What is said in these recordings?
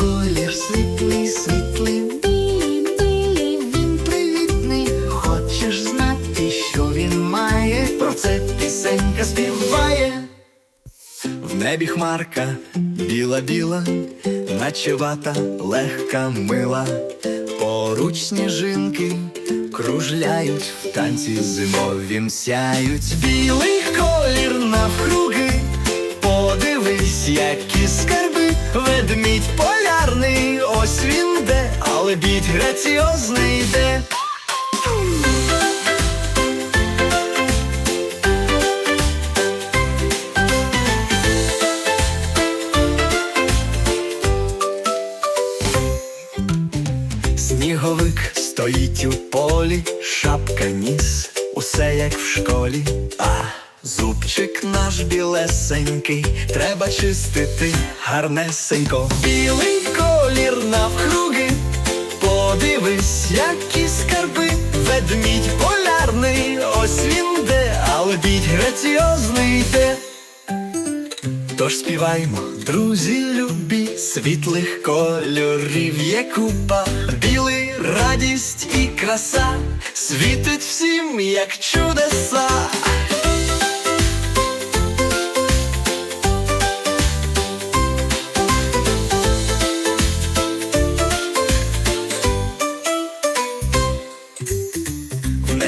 колір світлий, світлий, білий, білий, він привітний. Хочеш знати, що він має, про це пісенька співає. В небі хмарка біла-біла, наче вата легка мила, поруч сніжинки кружляють, в танці зимовім сяють. Білий колір навкруги, подивись, які скарби. Граціозний йде. Сніговик стоїть у полі, шапка ніс, усе як в школі. А зубчик наш білесенький, треба чистити гарнесенько. Білий колір навкруги, подивись, які скарби, ведмідь полярний, ось він де, але бідь граціозний йде. Тож співаймо, друзі любі, світлих кольорів є купа, білий радість і краса, світить всім, як чудеса.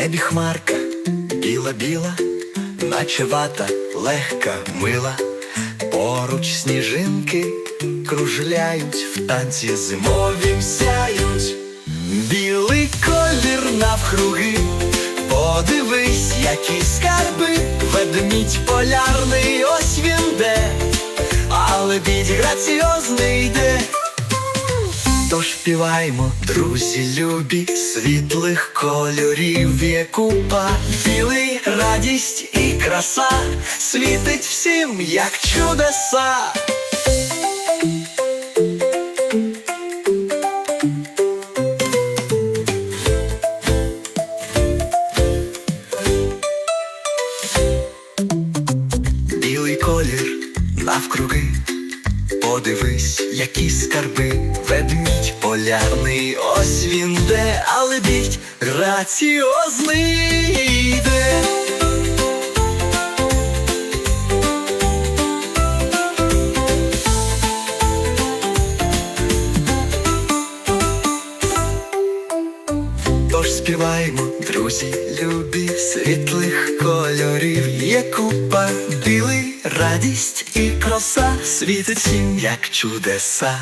Небі хмарка, біла-біла, наче вата легка, мила, поруч сніжинки кружляють, в танці зимовім сяють, білий колір навкруги, подивись, які скарби, ведмідь полярний, ось він де, але бідь граціозний йде. Тож співаймо, друзі любі, світлих кольорів є купа, білий радість і краса, світить всім, як чудеса. Білий колір навкруги, Подивись, які скарби, ведмідь полярний, ось він де, але бідь граціозний йде. Тож співаймо, друзі, любі, світлих кольорів є купа, радість і краса світить всім, як чудеса.